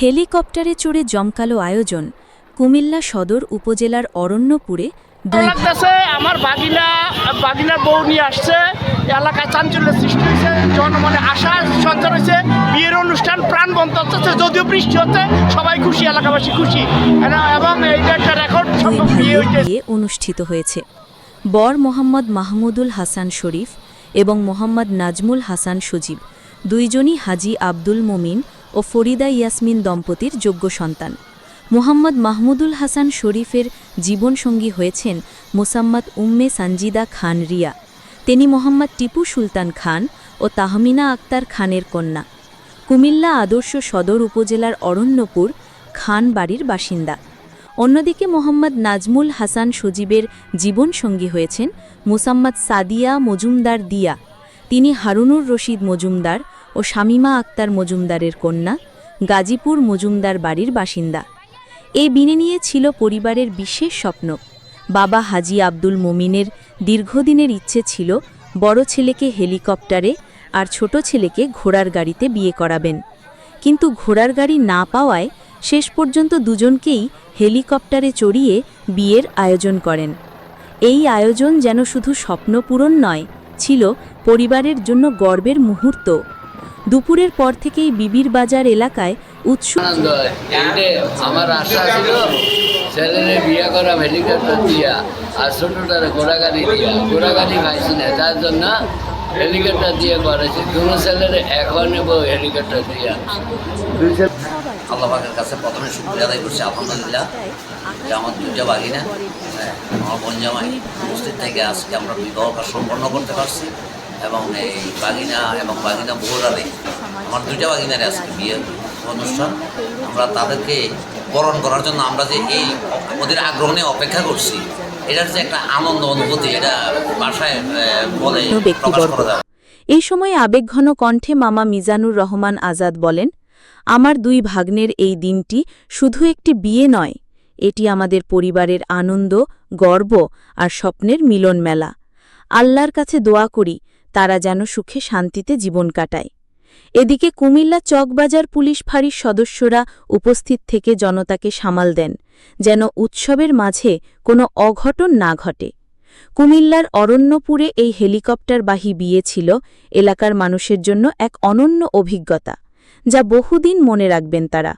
হেলিকপ্টারে চড়ে জমকালো আয়োজন কুমিল্লা সদর উপজেলার অরণ্যপুরে আমার বাগিনা বাগিনার বউ নিয়ে আসছে। এলাকায় চাঞ্চল্যের সৃষ্টি হয়েছে জনমনে আশা সঞ্চার হয়েছে বিয়ের অনুষ্ঠান প্রাণবন্ত হচ্ছে যদিও বৃষ্টি হচ্ছে সবাই খুশি এলাকাবাসী খুশি। এবং এইটা একটা রেকর্ড বিয়ে অনুষ্ঠিত হয়েছে। বর মোহাম্মদ মাহমুদুল হাসান শরীফ এবং মোহাম্মদ নাজমুল হাসান সজীব দুইজনই হাজি আব্দুল মোমিন ও ফরিদা ইয়াসমিন দম্পতির যোগ্য সন্তান। মোহাম্মদ মাহমুদুল হাসান শরীফের জীবনসঙ্গী হয়েছেন মোসাম্মদ উম্মে সানজিদা খান রিয়া। তিনি মোহাম্মদ টিপু সুলতান খান ও তাহমিনা আক্তার খানের কন্যা। কুমিল্লা আদর্শ সদর উপজেলার অরণ্যপুর খান বাড়ির বাসিন্দা। অন্যদিকে মোহাম্মদ নাজমুল হাসান সজীবের জীবনসঙ্গী হয়েছেন মোসাম্মদ সাদিয়া মজুমদার দিয়া। তিনি হারুনুর রশিদ মজুমদার ও শামিমা আক্তার মজুমদারের কন্যা, গাজীপুর মজুমদার বাড়ির বাসিন্দা। এই বিনে নিয়ে ছিল পরিবারের বিশেষ স্বপ্ন। বাবা হাজি আব্দুল মোমিনের দীর্ঘদিনের ইচ্ছে ছিল বড় ছেলেকে হেলিকপ্টারে আর ছোট ছেলেকে ঘোড়ার গাড়িতে বিয়ে করাবেন। কিন্তু ঘোড়ার গাড়ি না পাওয়ায় শেষ পর্যন্ত দুজনকেই হেলিকপ্টারে চড়িয়ে বিয়ের আয়োজন করেন। এই আয়োজন যেন শুধু স্বপ্ন পূরণ নয়, ছিল পরিবারের জন্য গর্বের মুহূর্ত। দুপুরের পর থেকেই বিবির বাজার এলাকায় আমার আশা বিয়ে করা দিয়া আর জন্য দিয়ে কাছে প্রথমে আলহামদুলিল্লাহ। আমার দুইটা বাগিনা হ্যাঁ, আমার বোন জামাই উপস্থিত থেকে আজকে আমরা বিবাহটা সম্পন্ন করতে পারছি। এবং এই বাগিনা এবং বাগিনা বউরালে আমার দুইটা বাগিনারে আজকে বিয়ে অনুষ্ঠান। আমরা তাদেরকে বরণ করার জন্য আমরা যে এই ওদের আগ্রহ নিয়ে অপেক্ষা করছি এটার যে একটা আনন্দ অনুভূতি এটা বাসায় বলে প্রকাশ করা যাবে এই সময় আবেগঘন কণ্ঠে মামা মিজানুর রহমান আজাদ বলেন আমার দুই ভাগ্নের এই দিনটি শুধু একটি বিয়ে নয় এটি আমাদের পরিবারের আনন্দ গর্ব আর স্বপ্নের মিলন মেলা আল্লাহর কাছে দোয়া করি তারা যেন সুখে শান্তিতে জীবন কাটায়। এদিকে কুমিল্লা চকবাজার পুলিশ ফাঁড়ির সদস্যরা উপস্থিত থেকে জনতাকে সামাল দেন, যেন উৎসবের মাঝে কোনো অঘটন না ঘটে। কুমিল্লার অরণ্যপুরে এই হেলিকপ্টারবাহী বিয়ে ছিল এলাকার মানুষের জন্য এক অনন্য অভিজ্ঞতা, যা বহুদিন মনে রাখবেন তারা।